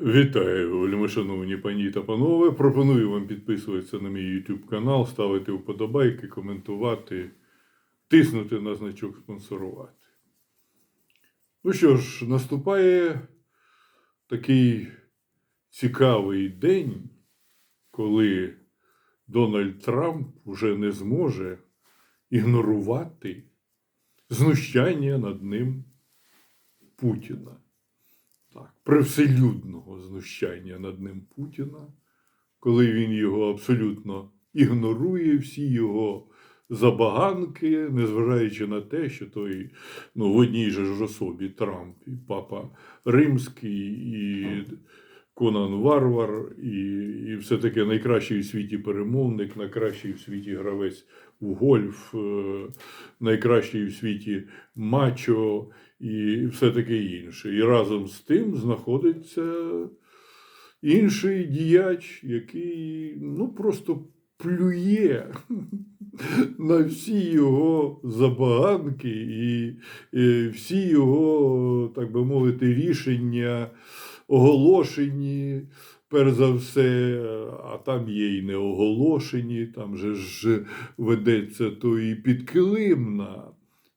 Вітаю, вельми шановні пані та панове. Пропоную вам підписуватися на мій YouTube канал, ставити вподобайки, коментувати, тиснути на значок спонсорувати. Ну що ж, наступає такий цікавий день, коли Дональд Трамп вже не зможе ігнорувати знущання над ним Путіна. Так, привселюдного знущання над ним Путіна, коли він його абсолютно ігнорує, всі його забаганки, незважаючи на те, що той ну, в одній же ж особі Трамп, і папа Римський, і Конан Варвар, і, і все таки найкращий в світі перемовник, найкращий в світі гравець в гольф, е, найкращий в світі мачо і все таке інше. І разом з тим знаходиться інший діяч, який ну, просто плює на всі його забаганки і, і всі його, так би мовити, рішення оголошені. Перш за все, а там є і не оголошені, там же ж ведеться то і підкилимна,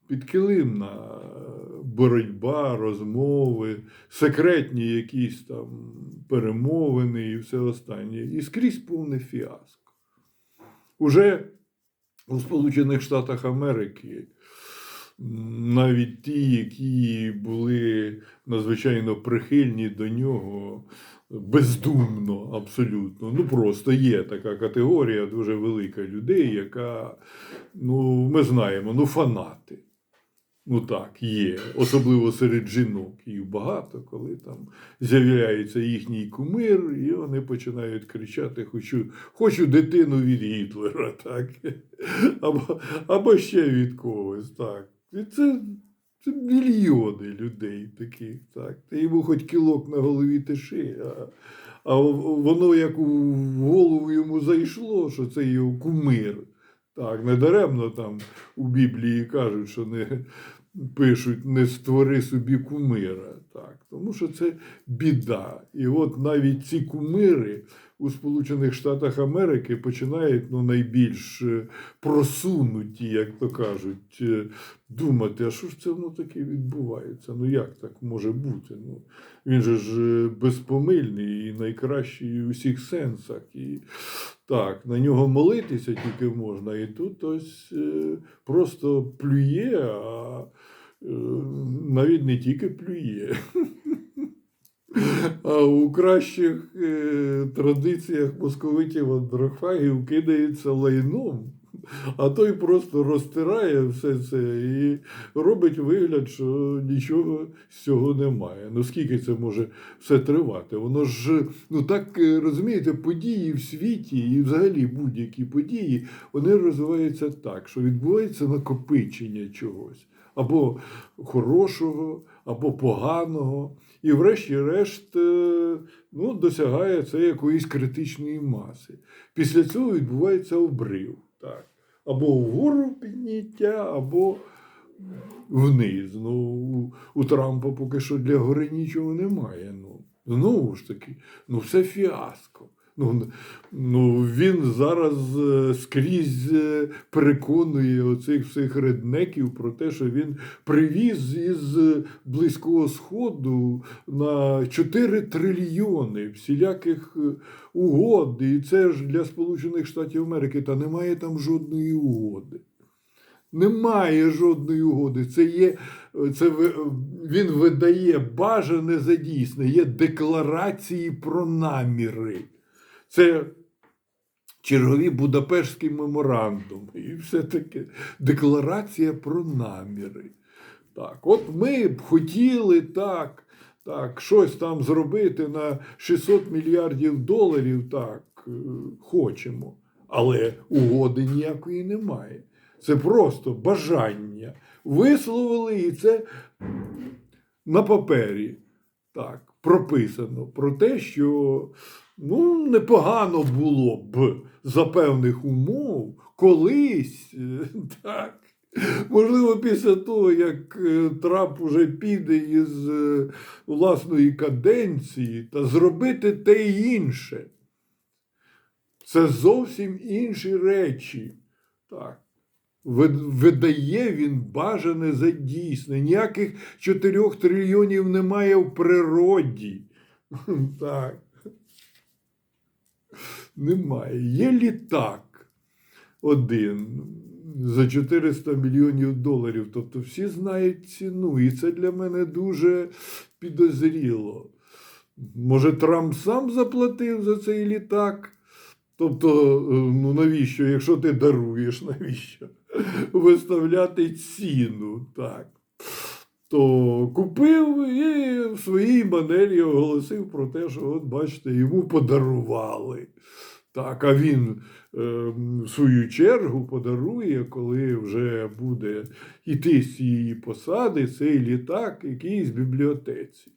підкилимна боротьба, розмови, секретні якісь там перемовини і все останнє. І скрізь повне фіаско. Уже у Сполучених Штатах Америки навіть ті, які були надзвичайно прихильні до нього, бездумно, абсолютно. Ну просто є така категорія дуже велика людей, яка, ну, ми знаємо, ну, фанати. Ну так, є. Особливо серед жінок. Їх багато, коли там з'являється їхній кумир, і вони починають кричати: Хочу, хочу дитину від Гітлера, так? Або, або ще від когось. так. І це, це мільйони людей таких. так. Ти йому хоч кілок на голові тиши, а, а воно як у голову йому зайшло, що це його кумир. Так, недаремно там у Біблії кажуть, що не пишуть не створи собі кумира. Тому що це біда. І от навіть ці кумири у Сполучених Штатах Америки починають ну, найбільш е, просунуті, як то кажуть, е, думати, а що ж це воно таке відбувається? Ну як так може бути? Ну, Він же ж е, безпомильний і найкращий у всіх сенсах. І так, на нього молитися тільки можна, і тут ось просто плює, а навіть не тільки плює. А у кращих е, традиціях московитів андрохагів кидається лайном, а той просто розтирає все це і робить вигляд, що нічого з цього немає. Ну скільки це може все тривати? Воно ж ну так е, розумієте, події в світі і взагалі будь-які події вони розвиваються так, що відбувається накопичення чогось або хорошого, або поганого. І, врешті-решт, е, ну, досягає це якоїсь критичної маси. Після цього відбувається обрив. Так. Або вгору підняття, або вниз. Ну, у, Трампа поки що для гори нічого немає. Ну, Знову ж таки, ну все фіаско. Ну, ну, Він зараз е, скрізь е, переконує оцих всіх реднеків про те, що він привіз із Близького Сходу на 4 трильйони всіляких е, угод. І це ж для Сполучених Штатів Америки, та немає там жодної угоди. Немає жодної угоди. Це є, це він видає бажане за дійсне, є декларації про наміри. Це чергові Будапештські меморандуми і все таке. Декларація про наміри. Так, от ми б хотіли так, так, щось там зробити на 600 мільярдів доларів, так, е, хочемо. Але угоди ніякої немає. Це просто бажання. Висловили і це на папері так, прописано про те, що ну, непогано було б за певних умов колись е, так, Можливо, після того, як е, Трамп уже піде із е, власної каденції та зробити те й інше. Це зовсім інші речі. Так. Видає він бажане за дійсне. Ніяких 4 трильйонів немає в природі. Так. Немає. Є літак один за 400 мільйонів доларів. Тобто всі знають ціну. І це для мене дуже підозріло. Може, Трамп сам заплатив за цей літак? Тобто, е, ну навіщо, якщо ти даруєш, навіщо виставляти ціну? Так. То купив і в своїй манері оголосив про те, що, от бачите, йому подарували. Так, а він е, в свою чергу подарує, коли вже буде йти з цієї посади цей літак якійсь бібліотеці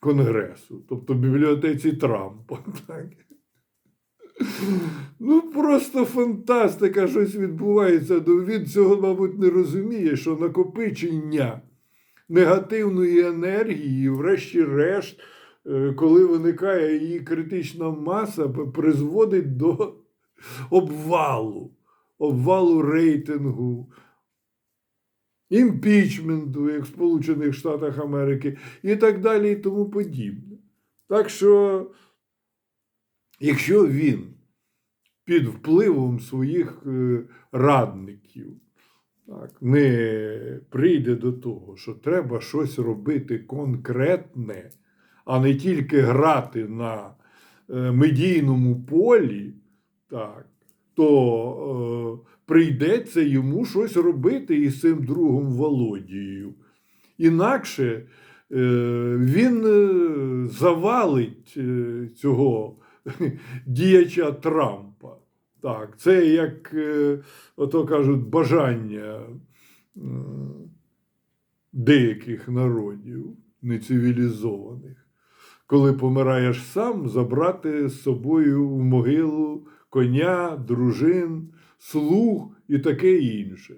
Конгресу, тобто бібліотеці Трампа. Так. Ну, просто фантастика, щось відбувається. Він цього, мабуть, не розуміє, що накопичення негативної енергії, врешті-решт, е, коли виникає її критична маса, призводить до обвалу, обвалу рейтингу, імпічменту, як в Сполучених Штатах Америки, і так далі, і тому подібне. Так що, якщо він під впливом своїх е, радників так, не прийде до того, що треба щось робити конкретне, а не тільки грати на е, медійному полі, так, то е, прийдеться йому щось робити із цим другом Володією. Інакше е, він е, завалить е, цього діяча Трампа. Так, це як, е, ото кажуть, бажання деяких народів нецивілізованих, коли помираєш сам, забрати з собою в могилу коня, дружин, слуг і таке інше.